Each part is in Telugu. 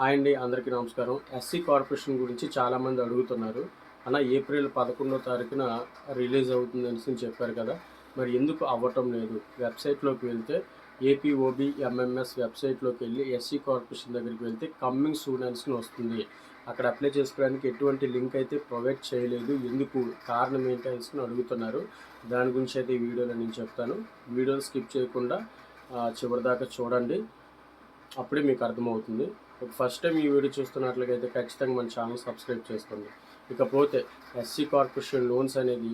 హాయ్ అండి అందరికీ నమస్కారం. ఎస్సీ కార్పొరేషన్ గురించి చాలామంది అడుగుతున్నారు. అన్న ఏప్రిల్ పదకొండో తారీఖున రిలీజ్ అవుతుంది అని చెప్పారు కదా. మరి ఎందుకు అవ్వటం లేదు? వెబ్సైట్లోకి వెళ్తే ఏపీఓబి ఎంఎంఎస్ వెబ్సైట్లోకి వెళ్ళి ఎస్సీ కార్పొరేషన్ దగ్గరికి వెళ్తే కమ్మింగ్ స్టూడెంట్స్ని వస్తుంది. అక్కడ అప్లై చేసుకోవడానికి ఎటువంటి లింక్ అయితే ప్రొవైడ్ చేయలేదు. ఎందుకు? కారణం ఏంటి అని అడుగుతున్నారు. దాని గురించి అయితే ఈ వీడియోలో నేను చెప్తాను. వీడియోని స్కిప్ చేయకుండా చివరిదాకా చూడండి. అప్పుడే మీకు అర్థమవుతుంది. ఫస్ట్ టైం ఈ వీడియో చూస్తున్నట్లయితే ఖచ్చితంగా మన ఛానల్ సబ్స్క్రైబ్ చేసుకోండి. ఇకపోతే ఎస్సీ కార్పొరేషన్ లోన్స్ అనేది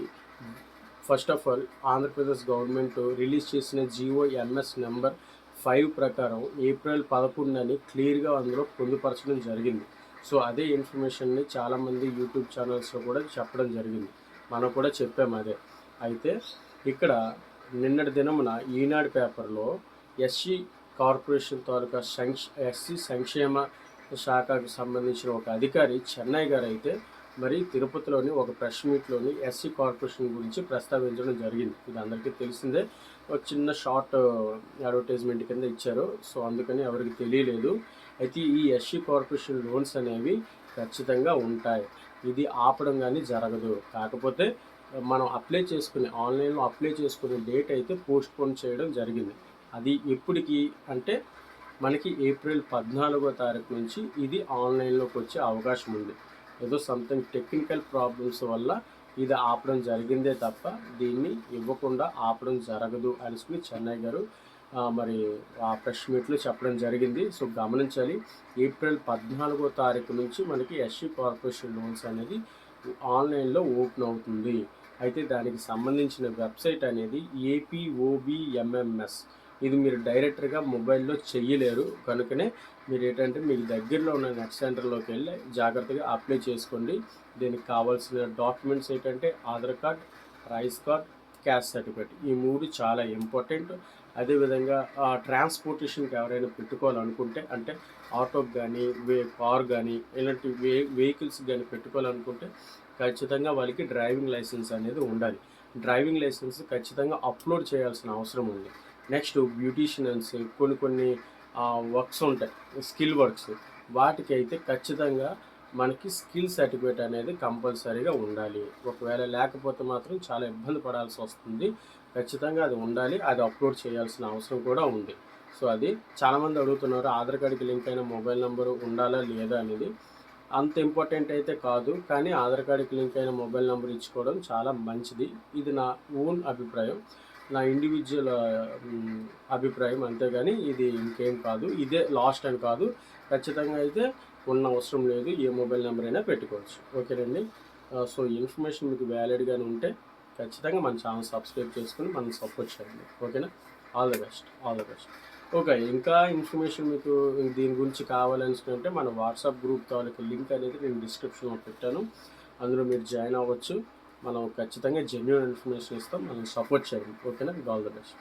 first of all Andhra Pradesh government release చేసిన జియో ఎంఎస్ నెంబర్ ఫైవ్ ప్రకారం ఏప్రిల్ పదకొండుని క్లియర్గా అందులో పొందుపరచడం జరిగింది. సో అదే ఇన్ఫర్మేషన్ని చాలామంది యూట్యూబ్ ఛానల్స్లో కూడా చెప్పడం జరిగింది. మనం కూడా చెప్పాము అదే. అయితే ఇక్కడ నిన్నటి దినమున ఈనాడు పేపర్లో ఎస్సీ కార్పొరేషన్ తాలూకా సంక్ష ఎస్సీ సంక్షేమ శాఖకు సంబంధించిన ఒక అధికారి చెన్నై గారు అయితే మరి తిరుపతిలోని ఒక ప్రెస్ మీట్లోని ఎస్సీ కార్పొరేషన్ గురించి ప్రస్తావించడం జరిగింది. ఇది అందరికీ తెలిసిందే. ఒక చిన్న షార్ట్ అడ్వర్టైజ్మెంట్ కింద ఇచ్చారు. సో అందుకని ఎవరికి తెలియలేదు. అయితే ఈ ఎస్సీ కార్పొరేషన్ లోన్స్ అనేవి ఖచ్చితంగా ఉంటాయి. ఇది ఆపడం కానీ జరగదు. కాకపోతే మనం అప్లై చేసుకునే ఆన్లైన్లో అప్లై చేసుకునే డేట్ అయితే పోస్ట్ పోన్ చేయడం జరిగింది. అది ఎప్పటికి అంటే మనకి ఏప్రిల్ పద్నాలుగో తారీఖు నుంచి ఇది ఆన్లైన్లోకి వచ్చే అవకాశం ఉంది. ఏదో సంథింగ్ టెక్నికల్ ప్రాబ్లమ్స్ వల్ల ఇది ఆపడం జరిగిందే తప్ప దీన్ని ఇవ్వకుండా ఆపడం జరగదు అనేసి చెన్నై గారు మరి ఆ ప్రెస్ మీట్లో చెప్పడం జరిగింది. సో గమనించాలి ఏప్రిల్ పద్నాలుగో తారీఖు నుంచి మనకి ఎస్సీ కార్పొరేషన్ లోన్స్ అనేది ఆన్లైన్లో ఓపెన్ అవుతుంది. అయితే దానికి సంబంధించిన వెబ్సైట్ అనేది ఏపీఓబిఎంఎంఎస్ ఇది మీరు డైరెక్ట్గా మొబైల్లో చెయ్యలేరు. కనుకనే మీరు ఏంటంటే మీకు దగ్గరలో ఉన్న నెట్ సెంటర్లోకి వెళ్ళి జాగ్రత్తగా అప్లై చేసుకోండి. దీనికి కావాల్సిన డాక్యుమెంట్స్ ఏంటంటే Aadhaar card rice card caste certificate ఈ మూడు చాలా ఇంపార్టెంట్ అదేవిధంగా ట్రాన్స్పోర్టేషన్కి ఎవరైనా పెట్టుకోవాలనుకుంటే అంటే ఆటోకి కానీ వే కార్ కానీ ఇలాంటి వే వెహికల్స్ కానీ పెట్టుకోవాలనుకుంటే ఖచ్చితంగా వాళ్ళకి డ్రైవింగ్ లైసెన్స్ అనేది ఉండాలి. డ్రైవింగ్ లైసెన్స్ ఖచ్చితంగా అప్లోడ్ చేయాల్సిన అవసరం ఉంది. నెక్స్ట్ బ్యూటీషియన్స్ కొన్ని కొన్ని వర్క్స్ ఉంటాయి స్కిల్ వర్క్స్. వాటికి అయితే ఖచ్చితంగా మనకి స్కిల్ సర్టిఫికేట్ అనేది కంపల్సరీగా ఉండాలి. ఒకవేళ లేకపోతే మాత్రం చాలా ఇబ్బంది పడాల్సి వస్తుంది. ఖచ్చితంగా అది ఉండాలి అది అప్లోడ్ చేయాల్సిన అవసరం కూడా ఉంది. సో అది చాలామంది అడుగుతున్నారు ఆధార్ కార్డుకి లింక్ అయిన మొబైల్ నెంబర్ ఉండాలా లేదా అనేది. అంత ఇంపార్టెంట్ అయితే కాదు కానీ ఆధార్ కార్డుకి లింక్ అయిన మొబైల్ నెంబర్ ఇచ్చుకోవడం చాలా మంచిది. ఇది నా ఓన్ అభిప్రాయం. నా ఇండివిజువల్ అభిప్రాయం అంతేగాని ఇది ఇంకేం కాదు. ఇదే లాస్ట్ అని కాదు. ఖచ్చితంగా అయితే ఉన్న అవసరం లేదు. ఏ మొబైల్ నెంబర్ అయినా పెట్టుకోవచ్చు. ఓకేనండి? సో ఇన్ఫర్మేషన్ మీకు వ్యాలిడ్గానే ఉంటే ఖచ్చితంగా మన ఛానల్ సబ్స్క్రైబ్ చేసుకుని మనం సపోర్ట్ చేయండి. ఓకేనా? All the best all the best okay ఇంకా ఇన్ఫర్మేషన్ మీకు దీని గురించి కావాలనుకుంటే మన వాట్సాప్ గ్రూప్ తాలూకు లింక్ అనేది నేను డిస్క్రిప్షన్లో పెట్టాను. అందులో మీరు జాయిన్ అవ్వచ్చు. మనం ఖచ్చితంగా జెన్యున్ ఇన్ఫర్మేషన్ ఇస్తాం. మనం సపోర్ట్ చేయండి. ఓకేనా ఆల్ ద బెస్ట్